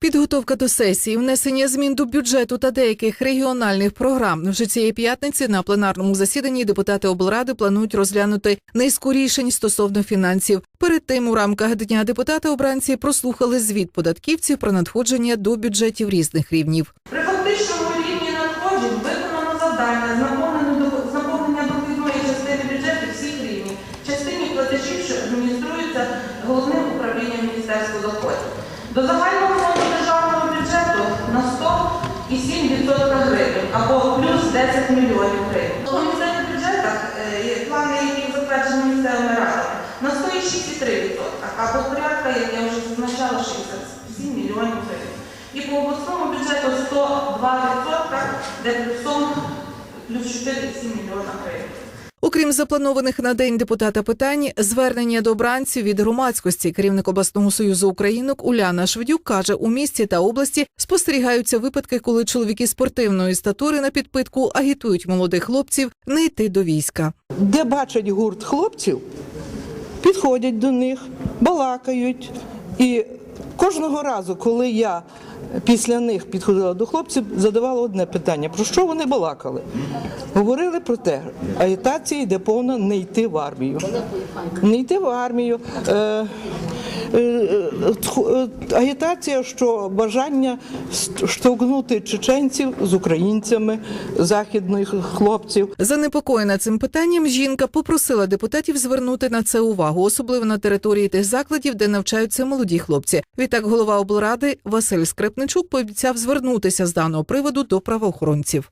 Підготовка до сесії, внесення змін до бюджету та деяких регіональних програм. Вже цієї п'ятниці на пленарному засіданні депутати облради планують розглянути низку рішень стосовно фінансів. Перед тим у рамках дня депутати обранці прослухали звіт податківців про надходження до бюджетів різних рівнів. При фактичному рівні надходжень виконано завдання наповнення дохідної частини бюджету всіх рівнів, частині платежів, що адмініструються головним управлінням Міністерства доходів. До загального 110 мільйонів гривень. У місцевих бюджетах е, плани, які затверджені місцевими радами, на 106,3%, а по порядку, як я вже зазначала, 67 мільйонів гривень. І по обласному бюджету 102%, де плюсом плюс 4,7 мільйона гривень. Окрім запланованих на день депутата питань, звернення до обранців від громадськості керівник обласного союзу українок Уляна Шведюк каже, у місті та області спостерігаються випадки, коли чоловіки спортивної статури на підпитку агітують молодих хлопців не йти до війська. де бачать гурт хлопців, підходять до них, балакають. І кожного разу, коли я після них підходила до хлопців, задавала одне питання: про що вони балакали? Говорили про те, агітація йде повна не йти в армію. Не йти в армію. Е, агітація, що бажання штовхнути чеченців з українцями, західних хлопців. Занепокоєна цим питанням, жінка попросила депутатів звернути на це увагу, особливо на території тих закладів, де навчаються молоді хлопці. Відтак голова облради Василь Скрипничук пообіцяв звернутися з даного приводу до правоохоронців.